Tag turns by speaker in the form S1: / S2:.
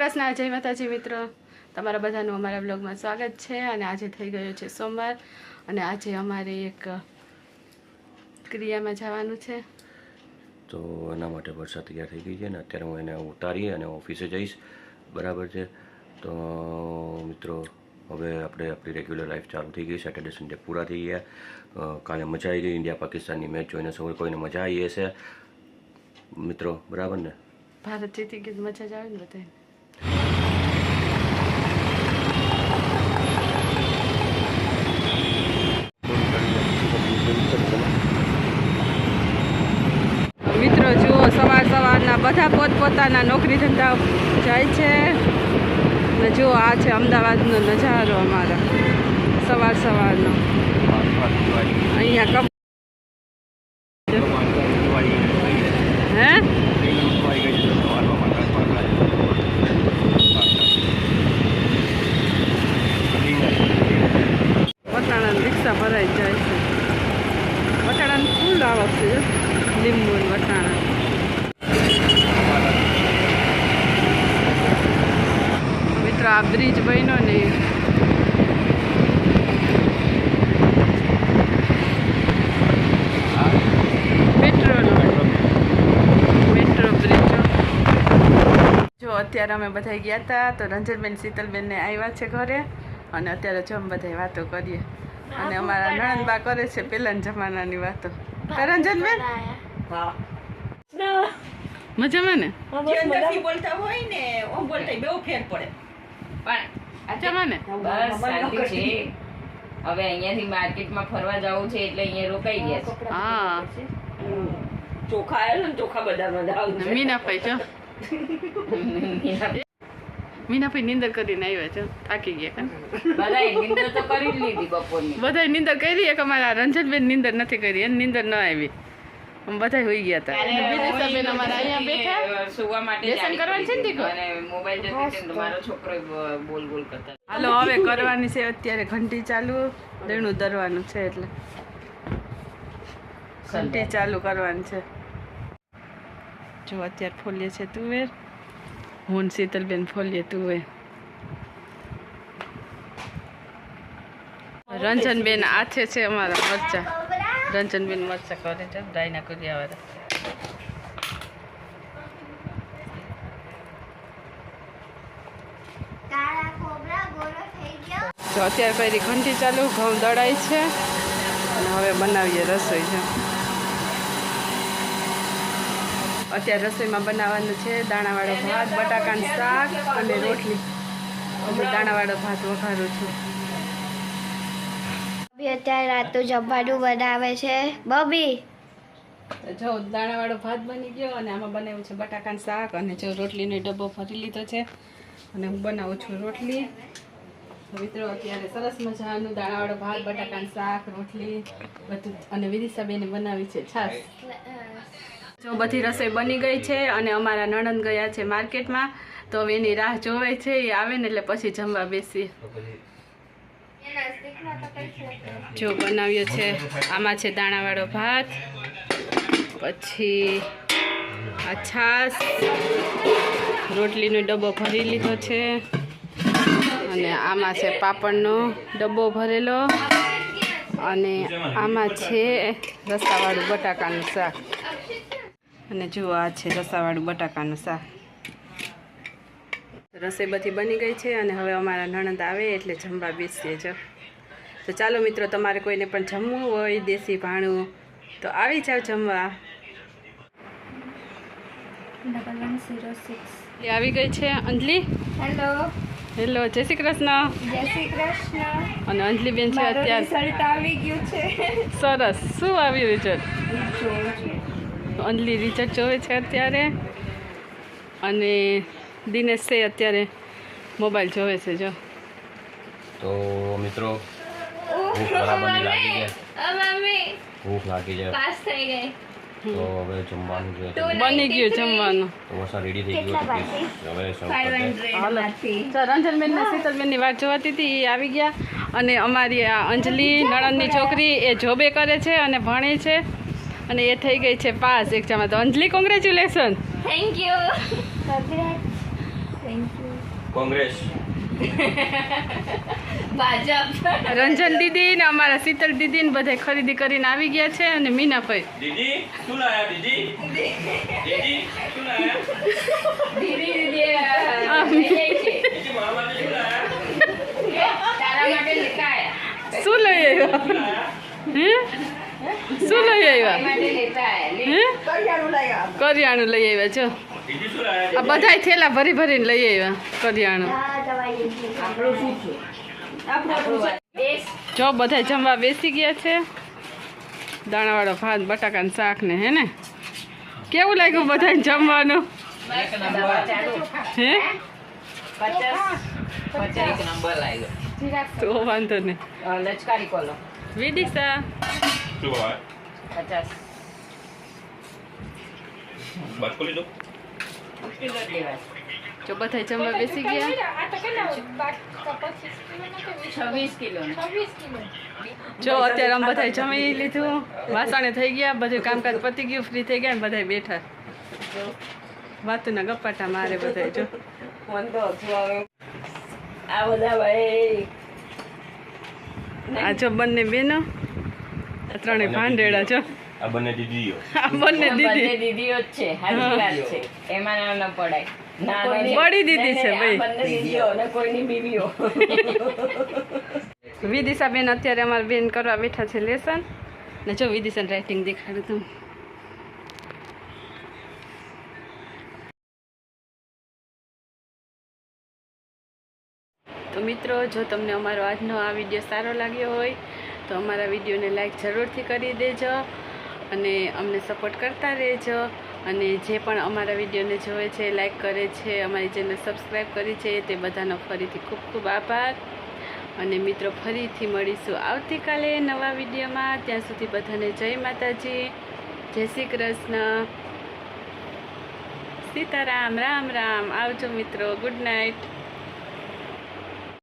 S1: કૃષ્ણ જય માતાજી મિત્રો. તમારા બધાનું અમારા બ્લોગમાં સ્વાગત છે અને આજે થઈ ગયો છે સોમવાર અને આજે અમારે એક ક્રિયામાં જવાનું છે.
S2: તો એના માટે વરસાદ તૈયાર થઈ ગઈ છે ને અત્યારે હું એને ઉતારી અને ઓફિસે જઈશ. બરાબર છે? તો મિત્રો હવે આપણે આપણી રેગ્યુલર લાઈફ ચાલુ થઈ ગઈ સેટરડે સન્ડે પૂરા થઈ ગયા. કાલે મજા આવી ગઈ. ઇન્ડિયા પાકિસ્તાનની મેચ જોઈને સૌ કોઈને મજા આવી હશે. મિત્રો બરાબર ને?
S1: ભારત જીતી ગયું મજા જ આવે ને બધાને મિત્રો જુઓ સવાર સવારના બધા પોતપોતાના નોકરી ધંધા જાય છે. ને જુઓ આ છે અમદાવાદનો નજારો અમારા, સવાર સવારનો. અહીંયા હે? વટાણાની રિક્ષા ભરાઈ જાય છે. વટાણાની ફૂલ આવક છે. લીંબુ વટાણા મિત્રો આ બ્રિજ બન્યો ને મેટ્રો મેટ્રો બ્રિજ જો. જો અત્યારે અમે બધા ગયા હતા તો રંજનબેન શીતલબેનને આવ્યા છે ઘરે અને અત્યારે જો અમે બધા વાતો કરીએ. અને અમારા નણંદબા કરે છે પેલાના જમાનાની વાતો. રંજનબેન? મજામાં ને?
S3: બોલતા હોય ને ઓમ બોલતા બહુ ફેર પડે.
S1: ને
S4: બસ શાંતિ છે. હવે અહીંયાથી માર્કેટમાં ફરવા જવું છે એટલે અહીંયા રોકાઈ ગયા છે.
S1: હા.
S3: ચોખા આવેલો ને ચોખા બજારમાં જાવ
S1: ને મીનાભાઈ જો મીનાભાઈ નિંદર કરીને આવ્યા છે થાકી ગયા બધા
S4: બધાએ નિંદર તો કરી જ લીધી બપોરની.
S1: બધાય નિંદર કરી એક અમારા રંજનબેન નિંદર નથી કરી એને નિંદર ન આવી. બધા હોઈ ગયા હતા અને અમારા અહીંયા બેઠા
S4: સુવા માટે
S1: લેસન કરવાનું છે ને દીકરો?
S4: અને મોબાઈલ જતી તો મારો છોકરો બોલ બોલ કરતા
S1: હાલો હવે કરવાની છે અત્યારે ઘંટી ચાલુ. દેણું ધરવાનું છે એટલે. ઘંટી ચાલુ. કરવાની છે. જો અત્યારે ફોલીએ છે તુવેર. હું શીતલબેન ફોલીએ તુવેર. રંજનબેન આથે છે અમારા મરચા. રંજનબેન મરચા કરે છે ડાયના કર્યા વાળા
S5: કાળા કોબરા ગોરો થઈ ગયો।
S1: તો અત્યારે પહેલી ઘંટી ચાલુ ઘઉં દળાય છે અને હવે બનાવીએ રસોઈ છે અત્યારે રસોઈમાં બનાવવાનું છે દાણાવાળો ભાત બટાકાનું શાક અને રોટલી. હું દાણાવાળો ભાત વઘારું છું.
S5: બી અત્યારે રાતનું જમવાનું બનાવે છે. બબી!
S1: જો દાણાવાળો ભાત બની ગયો અને આમાં બનાવ્યું છે બટાકાનું શાક અને જો રોટલીનો ડબ્બો ભરી લીધો છે અને હું બનાવું છું રોટલી. મિત્રો, અત્યારે સરસ મજાનું દાણાવાળો ભાત, બટાકાનું શાક, રોટલી બધું અને વિદિશાબેને બનાવી છે. છાશ જો બધી રસોઈ બની ગઈ છે અને અમારા નણંદ ગયા છે માર્કેટમાં. તો હવે એની રાહ જોવાય છે, એ આવે ને એટલે પછી જમવા બેસીએ. જો બનાવ્યો છે. આમાં છે દાણાવાળો ભાત, પછી આ છાશ રોટલીનો ડબ્બો ભરી લીધો છે. અને આમાં છે પાપડનો ડબ્બો ભરેલો. અને આમાં છે રસાવાળું બટાકાનું શાક. અને જુઓ આ છે રસાવાળું બટાકાનું શાક. રસોઈ બધી બની ગઈ છે અને હવે અમારા નણંદ આવે એટલે જમવા બેસીએ છો તો ચાલો મિત્રો તમારે કોઈને પણ જમવું હોય દેશી ભાણું તો આવી જાવ જમવા. આવી ગઈ છે અંજલી.
S5: હેલો
S1: હેલો જય શ્રી કૃષ્ણ.
S5: જય શ્રી કૃષ્ણ.
S1: અને અંજલી બેન છે અત્યારે.
S5: રિઝલ્ટ આવી ગયું છે.
S1: સરસ. શું આવ્યું રિઝલ્ટ અંજલી રિઝલ્ટ જોવે છે અત્યારે. અને દિનેશ છે અત્યારે. મોબાઈલ જોવે છે જો.
S2: તો મિત્રો ભૂખ બરાબરની લાગી જાય. ભૂખ લાગી જાય.
S5: પાસ થઈ ગઈ.
S2: તો હવે જમવાનું છે
S1: બની ગયું જમવાનું.
S2: વરસાદ રેડી થઈ ગયું છે હવે
S1: તો રંજનબેન ને શીતલબેનની વાત જોવાતી હતી એ આવી ગયા. અને અમારી આ અંજલિ નણંદની છોકરી એ જોબે કરે છે અને ભણે છે. અને એ થઈ ગઈ છે પાસ એક્ઝામમાં. તો Anjali congratulation
S5: thank you
S2: congrats
S1: Ranjan દીદી ને અમારા શીતલ દીદી ને બધા ખરીદી કરીને આવી ગયા છે અને મીનાભાઈ
S2: દીદી શું લાયા દીદી? દીદી શું લાયા?
S4: દીદી દીદી
S2: શું
S4: તારા માટે
S1: શું લઈ આવ્યા? હે? શું લઈ આવ્યા?
S4: માટે લેતા આયા લે.
S1: હે?
S3: કરિયાણું લઈ આવ
S1: કરિયાણું લઈ આવ્યા જો. આ બધાય થેલા ભરી ભરીને લઈ આવ્યા કરિયાણું. જો બધા જમવા બેસી ગયા છે. દાણાવાળો ભાત બટાકાનું શાક ને હે ને? કેવું લાગ્યું બધા જમવાનું? હે? તો વાંધો નહીં.
S4: લચકારી કોલો.
S1: વિદિશા.
S4: પચાસ.
S2: વાત કરી દો
S4: જ
S1: બધા જમવા બેસી ગયા. જો અત્યારે અમે બધા જમી લીધું. વાસણે થઈ ગયા બધું કામકાજ પતી ગયું ફ્રી થઈ ગયા ને બધા બેઠા. વાતુના ગપાટા મારે બધા જો.
S4: આ બધા ભાઈ.
S1: આ જો બંને બેનો આ ત્રણે ભાંડેડા જો.
S2: આ બંને દીદીઓ.
S1: આ બંને દીદી.
S4: દીદીઓ જ છે હાજી વાત છે. એમાં ન પડાય. ના
S1: દીધી છે ભાઈ. વિદિશા બેન અત્યારે અમારા બેન કરવા બેઠા છે લેસન. ને જો વિદિશા રાઇટિંગ દેખાડું તું. તો મિત્રો જો તમને અમારો આજનો આ વીડિયો સારો લાગ્યો હોય તો અમારા વિડીયોને લાઈક જરૂરથી કરી દેજો અને અમને સપોર્ટ કરતા રહેજો. અને જે પણ અમારા વિડીયોને જોવે છે લાઇક કરે છે, અમારી ચેનલ સબસ્ક્રાઈબ કરી છે, તે બધાનો ફરીથી ખૂબ ખૂબ આભાર. અને મિત્રો, ફરીથી મળીશું આવતીકાલે નવા વિડીયોમાં. ત્યાં સુધી બધાને જય માતાજી. જય શ્રી કૃષ્ણ. સીતારામ, રામ રામ. આવજો મિત્રો. Good night